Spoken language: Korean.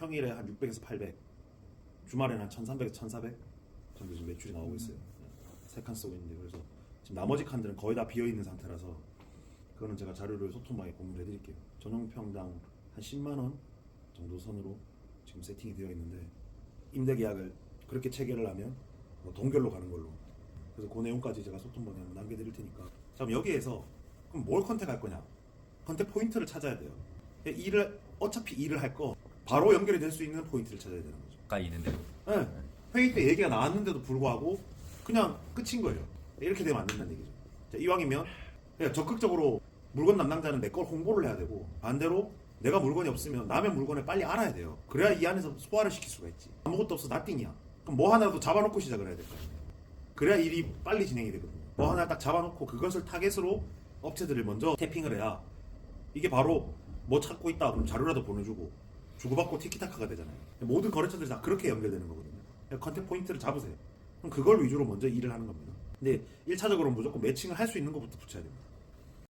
평일에 한 600에서 800, 주말에는 한 1,300에서 1,400 정도 지금 매출이 나오고 있어요. 세 칸 쓰고 있는데 그래서 지금 나머지 칸들은 거의 다 비어 있는 상태라서 그거는 제가 자료를 소통방에 공유를 해드릴게요. 전용 평당 한 10만 원 정도 선으로 지금 세팅이 되어 있는데 임대 계약을 그렇게 체결을 하면 뭐 동결로 가는 걸로. 그래서 그 내용까지 제가 소통방에 한번 남겨드릴 테니까. 자, 그럼 여기에서 그럼 뭘 컨택할 거냐? 컨택 포인트를 찾아야 돼요. 일을 어차피 일을 할 거 바로 연결이 될 수 있는 포인트를 찾아야 되는 거죠. 가까이 있는데도 네. 회의 때 얘기가 나왔는데도 불구하고 그냥 끝인 거예요. 이렇게 되면 안 된다는 얘기죠. 자, 이왕이면 그냥 적극적으로 물건 담당자는 내 걸 홍보를 해야 되고 반대로 내가 물건이 없으면 남의 물건을 빨리 알아야 돼요. 그래야 이 안에서 소화를 시킬 수가 있지. 아무것도 없어 나띵이야. 그럼 뭐 하나라도 잡아놓고 시작을 해야 될 거 아니에요. 그래야 일이 빨리 진행이 되거든요. 뭐 하나 딱 잡아놓고 그것을 타겟으로 업체들을 먼저 태핑을 해야 이게 바로 뭐 찾고 있다 그럼 자료라도 보내주고 주고받고 티키타카가 되잖아요. 모든 거래처들이 다 그렇게 연결되는 거거든요. 컨택 포인트를 잡으세요. 그럼 그걸 위주로 먼저 일을 하는 겁니다. 근데 1차적으로 무조건 매칭을 할 수 있는 것부터 붙여야 됩니다.